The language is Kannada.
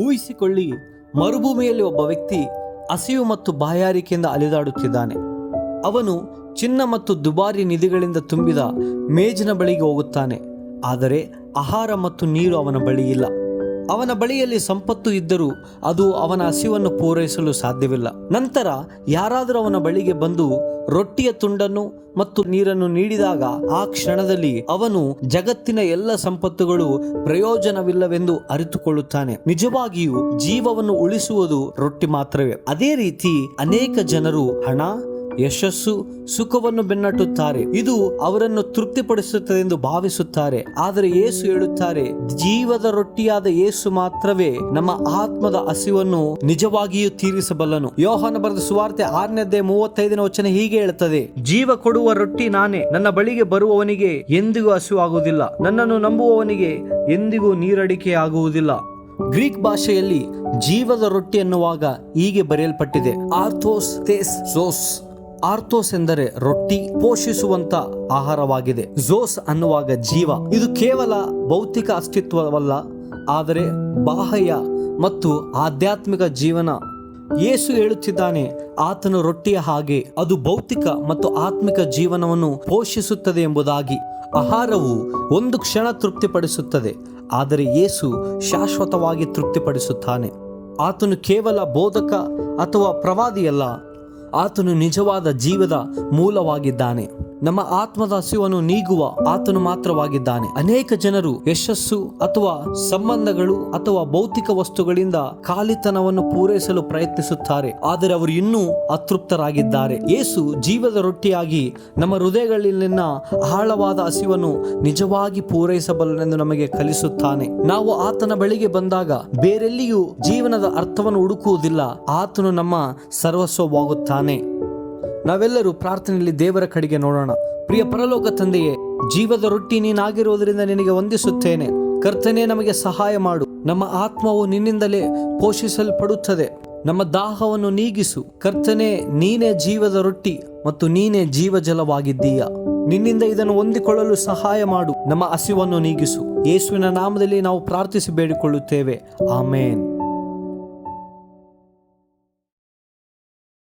ಊಹಿಸಿಕೊಳ್ಳಿ, ಮರುಭೂಮಿಯಲ್ಲಿ ಒಬ್ಬ ವ್ಯಕ್ತಿ ಹಸಿವು ಮತ್ತು ಬಾಯಾರಿಕೆಯಿಂದ ಅಲೆದಾಡುತ್ತಿದ್ದಾನೆ. ಅವನು ಚಿನ್ನ ಮತ್ತು ದುಬಾರಿ ನಿಧಿಗಳಿಂದ ತುಂಬಿದ ಮೇಜಿನ ಬಳಿಗೆ ಹೋಗುತ್ತಾನೆ. ಆದರೆ ಆಹಾರ ಮತ್ತು ನೀರು ಅವನ ಬಳಿ ಇಲ್ಲ. ಅವನ ಬಳಿಯಲ್ಲಿ ಸಂಪತ್ತು ಇದ್ದರೂ ಅದು ಅವನ ಹಸಿವನ್ನು ಪೂರೈಸಲು ಸಾಧ್ಯವಿಲ್ಲ. ನಂತರ ಯಾರಾದರೂ ಅವನ ಬಳಿಗೆ ಬಂದು ರೊಟ್ಟಿಯ ತುಂಡನ್ನು ಮತ್ತು ನೀರನ್ನು ನೀಡಿದಾಗ ಆ ಕ್ಷಣದಲ್ಲಿ ಅವನು ಜಗತ್ತಿನ ಎಲ್ಲ ಸಂಪತ್ತುಗಳು ಪ್ರಯೋಜನವಿಲ್ಲವೆಂದು ಅರಿತುಕೊಳ್ಳುತ್ತಾನೆ. ನಿಜವಾಗಿಯೂ ಜೀವವನ್ನು ಉಳಿಸುವುದು ರೊಟ್ಟಿ ಮಾತ್ರವೇ. ಅದೇ ರೀತಿ ಅನೇಕ ಜನರು ಹಣ ಯಶಸ್ಸು ಸುಖವನ್ನು ಬೆನ್ನಟ್ಟುತ್ತಾರೆ. ಇದು ಅವರನ್ನು ತೃಪ್ತಿಪಡಿಸುತ್ತದೆ ಎಂದು ಭಾವಿಸುತ್ತಾರೆ. ಆದರೆ ಯೇಸು ಹೇಳುತ್ತಾರೆ, ಜೀವದ ರೊಟ್ಟಿಯಾದ ಯೇಸು ಮಾತ್ರವೇ ನಮ್ಮ ಆತ್ಮದ ಹಸಿವನ್ನು ನಿಜವಾಗಿಯೂ ತೀರಿಸಬಲ್ಲನು. ಯೋಹನ ಬರೆದ ಸುವಾರ್ತೆ ಆರನೇದೇ ಮೂವತ್ತೈದನೇ ವಚನ ಹೀಗೆ ಹೇಳುತ್ತದೆ, ಜೀವ ಕೊಡುವ ರೊಟ್ಟಿ ನಾನೇ, ನನ್ನ ಬಳಿಗೆ ಬರುವವನಿಗೆ ಎಂದಿಗೂ ಹಸಿವಾಗುವುದಿಲ್ಲ. ನನ್ನನ್ನು ನಂಬುವವನಿಗೆ ಎಂದಿಗೂ ನೀರಡಿಕೆ ಆಗುವುದಿಲ್ಲ ಗ್ರೀಕ್ ಭಾಷೆಯಲ್ಲಿ ಜೀವದ ರೊಟ್ಟಿ ಎನ್ನುವಾಗ ಹೀಗೆ ಬರೆಯಲ್ಪಟ್ಟಿದೆ ಆರ್ಥೋಸ್ ತೇಸ್ ಝೋಸ್ ಆರ್ಥೋಸ್ ಎಂದರೆ ರೊಟ್ಟಿ ಪೋಷಿಸುವಂತ ಆಹಾರವಾಗಿದೆ. ಝೋಸ್ ಅನ್ನುವಾಗ ಜೀವ. ಇದು ಕೇವಲ ಭೌತಿಕ ಅಸ್ತಿತ್ವವಲ್ಲ, ಆದರೆ ಬಾಹ್ಯ ಮತ್ತು ಆಧ್ಯಾತ್ಮಿಕ ಜೀವನ. ಯೇಸು ಹೇಳುತ್ತಿದ್ದಾನೆ, ಆತನ ರೊಟ್ಟಿಯ ಹಾಗೆ, ಅದು ಭೌತಿಕ ಮತ್ತು ಆತ್ಮಿಕ ಜೀವನವನ್ನು ಪೋಷಿಸುತ್ತದೆ ಎಂಬುದಾಗಿ. ಆಹಾರವು ಒಂದು ಕ್ಷಣ ತೃಪ್ತಿಪಡಿಸುತ್ತದೆ, ಆದರೆ ಯೇಸು ಶಾಶ್ವತವಾಗಿ ತೃಪ್ತಿಪಡಿಸುತ್ತಾನೆ. ಆತನು ಕೇವಲ ಬೋಧಕ ಅಥವಾ ಪ್ರವಾದಿಯಲ್ಲ ಆತನು ನಿಜವಾದ ಜೀವದ ಮೂಲವಾಗಿದ್ದಾನೆ. ನಮ್ಮ ಆತ್ಮದ ಹಸಿವನ್ನು ನೀಗುವ ಆತನು ಮಾತ್ರವಾಗಿದ್ದಾನೆ. ಅನೇಕ ಜನರು ಯಶಸ್ಸು ಅಥವಾ ಸಂಬಂಧಗಳು ಅಥವಾ ಭೌತಿಕ ವಸ್ತುಗಳಿಂದ ಖಾಲಿತನವನ್ನು ಪೂರೈಸಲು ಪ್ರಯತ್ನಿಸುತ್ತಾರೆ. ಆದರೆ ಅವರು ಇನ್ನೂ ಅತೃಪ್ತರಾಗಿದ್ದಾರೆ. ಯೇಸು ಜೀವದ ರೊಟ್ಟಿಯಾಗಿ ನಮ್ಮ ಹೃದಯಗಳಲ್ಲಿನ ಆಳವಾದ ಹಸಿವನ್ನು ನಿಜವಾಗಿ ಪೂರೈಸಬಲ್ಲನೆಂದು ನಮಗೆ ಕಲಿಸುತ್ತಾನೆ. ನಾವು ಆತನ ಬಳಿಗೆ ಬಂದಾಗ ಬೇರೆಲ್ಲಿಯೂ ಜೀವನದ ಅರ್ಥವನ್ನು ಹುಡುಕುವುದಿಲ್ಲ. ಆತನು ನಮ್ಮ ಸರ್ವಸ್ವವಾಗುತ್ತಾನೆ. ನಾವೆಲ್ಲರೂ ಪ್ರಾರ್ಥನೆಯಲ್ಲಿ ದೇವರ ಕಡೆಗೆ ನೋಡೋಣ. ಪ್ರಿಯ ಪರಲೋಕ ತಂದೆಯೇ, ಜೀವದ ರೊಟ್ಟಿ ನೀನಾಗಿರುವುದರಿಂದ ನಿನಗೆ ವಂದಿಸುತ್ತೇನೆ. ಕರ್ತನೆ, ನಮಗೆ ಸಹಾಯ ಮಾಡು. ನಮ್ಮ ಆತ್ಮವು ನಿನ್ನಿಂದಲೇ ಪೋಷಿಸಲ್ಪಡುತ್ತದೆ. ನಮ್ಮ ದಾಹವನ್ನು ನೀಗಿಸು. ಕರ್ತನೆ, ನೀನೇ ಜೀವದ ರೊಟ್ಟಿ ಮತ್ತು ನೀನೇ ಜೀವಜಲವಾಗಿದ್ದೀಯ. ನಿನ್ನಿಂದ ಇದನ್ನು ಹೊಂದಿಕೊಳ್ಳಲು ಸಹಾಯ ಮಾಡು. ನಮ್ಮ ಹಸಿವನ್ನು ನೀಗಿಸು. ಯೇಸುವಿನ ನಾಮದಲ್ಲಿ ನಾವು ಪ್ರಾರ್ಥಿಸಿ ಬೇಡಿಕೊಳ್ಳುತ್ತೇವೆ. ಆಮೇನ್.